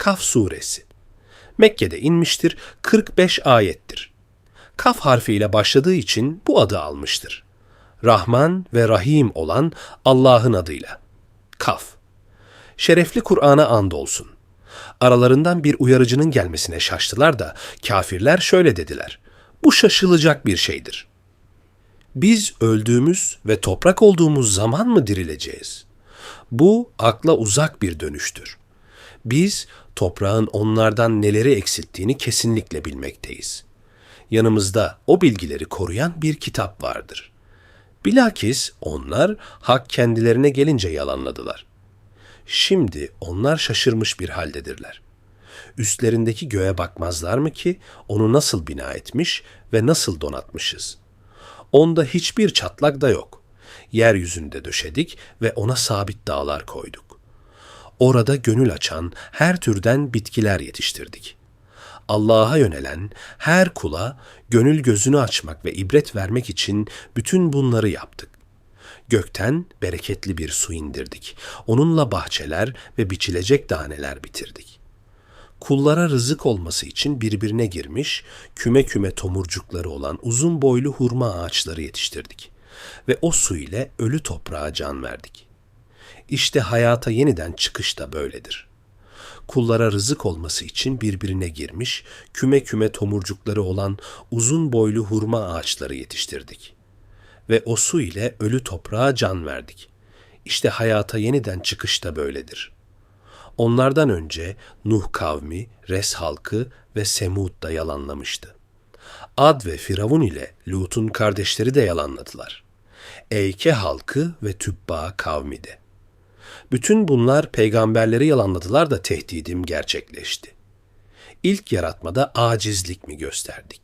Kaf suresi. Mekke'de inmiştir, 45 ayettir. Kaf harfiyle başladığı için bu adı almıştır. Rahman ve Rahim olan Allah'ın adıyla. Kaf. Şerefli Kur'an'a andolsun. Aralarından bir uyarıcının gelmesine şaştılar da kafirler şöyle dediler. Bu şaşılacak bir şeydir. Biz öldüğümüz ve toprak olduğumuz zaman mı dirileceğiz? Bu akla uzak bir dönüştür. Biz toprağın onlardan neleri eksilttiğini kesinlikle bilmekteyiz. Yanımızda o bilgileri koruyan bir kitap vardır. Bilakis onlar hak kendilerine gelince yalanladılar. Şimdi onlar şaşırmış bir haldedirler. Üstlerindeki göğe bakmazlar mı ki onu nasıl bina etmiş ve nasıl donatmışız? Onda hiçbir çatlak da yok. Yeryüzünde döşedik ve ona sabit dağlar koyduk. Orada gönül açan her türden bitkiler yetiştirdik. Allah'a yönelen her kula gönül gözünü açmak ve ibret vermek için bütün bunları yaptık. Gökten bereketli bir su indirdik. Onunla bahçeler ve biçilecek taneler bitirdik. Kullara rızık olması için birbirine girmiş, küme küme tomurcukları olan uzun boylu hurma ağaçları yetiştirdik. Ve o su ile ölü toprağa can verdik. İşte hayata yeniden çıkış da böyledir. Kullara rızık olması için birbirine girmiş, küme küme tomurcukları olan uzun boylu hurma ağaçları yetiştirdik.'' ve o su ile ölü toprağa can verdik. İşte hayata yeniden çıkış da böyledir. Onlardan önce Nuh kavmi, Res halkı ve Semud da yalanlamıştı. Ad ve Firavun ile Lut'un kardeşleri de yalanladılar. Eyke halkı ve Tübba kavmi de. Bütün bunlar peygamberleri yalanladılar da tehdidim gerçekleşti. İlk yaratmada acizlik mi gösterdik?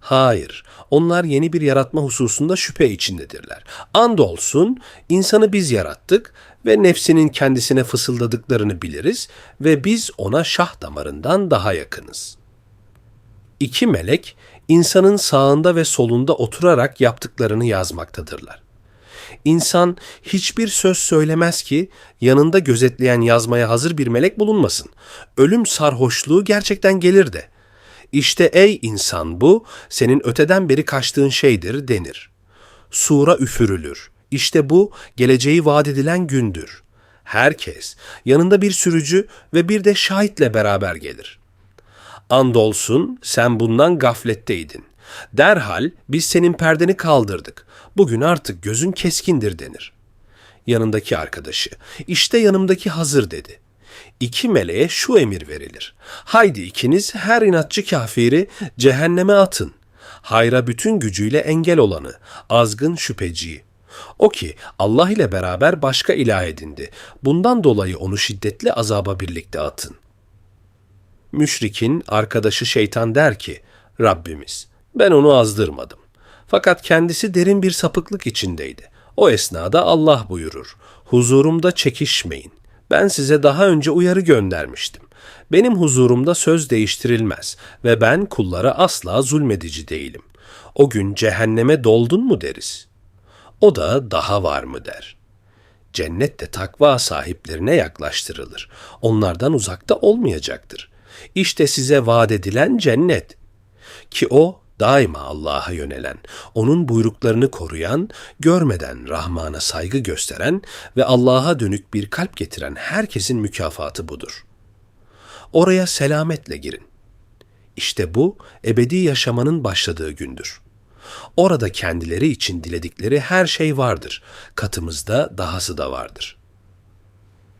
Hayır, onlar yeni bir yaratma hususunda şüphe içindedirler. Andolsun insanı biz yarattık ve nefsinin kendisine fısıldadıklarını biliriz ve biz ona şah damarından daha yakınız. İki melek insanın sağında ve solunda oturarak yaptıklarını yazmaktadırlar. İnsan hiçbir söz söylemez ki yanında gözetleyen yazmaya hazır bir melek bulunmasın. Ölüm sarhoşluğu gerçekten gelir de.'' İşte ey insan bu, senin öteden beri kaçtığın şeydir denir. Sura üfürülür. İşte bu, geleceği vaat edilen gündür. Herkes, yanında bir sürücü ve bir de şahitle beraber gelir. Andolsun sen bundan gafletteydin. Derhal biz senin perdeni kaldırdık. Bugün artık gözün keskindir denir. Yanındaki arkadaşı, işte yanımdaki hazır dedi iki meleğe şu emir verilir. Haydi ikiniz her inatçı kafiri cehenneme atın. Hayra bütün gücüyle engel olanı, azgın şüpheciyi. O ki Allah ile beraber başka ilah edindi. Bundan dolayı onu şiddetli azaba birlikte atın. Müşrikin arkadaşı şeytan der ki, Rabbimiz ben onu azdırmadım. Fakat kendisi derin bir sapıklık içindeydi. O esnada Allah buyurur, huzurumda çekişmeyin. Ben size daha önce uyarı göndermiştim. Benim huzurumda söz değiştirilmez ve ben kullara asla zulmedici değilim. O gün cehenneme doldun mu deriz. O da daha var mı der. Cennet de takva sahiplerine yaklaştırılır. Onlardan uzakta olmayacaktır. İşte size vaat edilen cennet. Ki o daima Allah'a yönelen, onun buyruklarını koruyan, görmeden Rahman'a saygı gösteren ve Allah'a dönük bir kalp getiren herkesin mükafatı budur. Oraya selametle girin. İşte bu ebedi yaşamanın başladığı gündür. Orada kendileri için diledikleri her şey vardır. Katımızda dahası da vardır.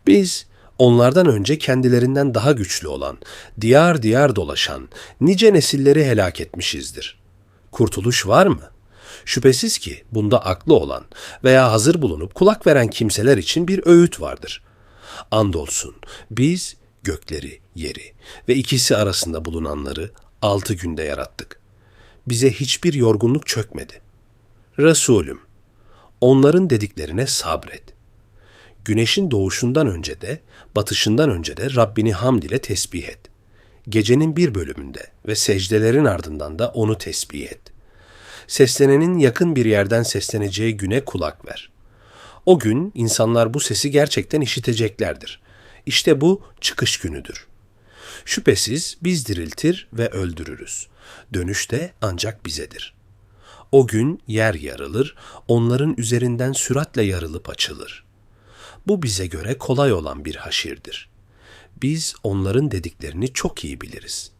Biz onlardan önce kendilerinden daha güçlü olan, diyar diyar dolaşan, nice nesilleri helak etmişizdir. Kurtuluş var mı? Şüphesiz ki bunda aklı olan veya hazır bulunup kulak veren kimseler için bir öğüt vardır. Andolsun biz gökleri, yeri ve ikisi arasında bulunanları altı günde yarattık. Bize hiçbir yorgunluk çökmedi. Resulüm, onların dediklerine sabret Güneşin doğuşundan önce de, batışından önce de Rabbini hamd ile tesbih et. Gecenin bir bölümünde ve secdelerin ardından da onu tesbih et. Seslenenin yakın bir yerden sesleneceği güne kulak ver. O gün insanlar bu sesi gerçekten işiteceklerdir. İşte bu çıkış günüdür. Şüphesiz biz diriltir ve öldürürüz. Dönüş de ancak bizedir. O gün yer yarılır, onların üzerinden süratle yarılıp açılır. Bu bize göre kolay olan bir haşirdir. Biz onların dediklerini çok iyi biliriz.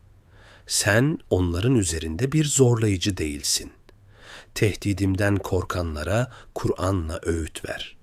Sen onların üzerinde bir zorlayıcı değilsin. Tehdidimden korkanlara Kur'an'la öğüt ver.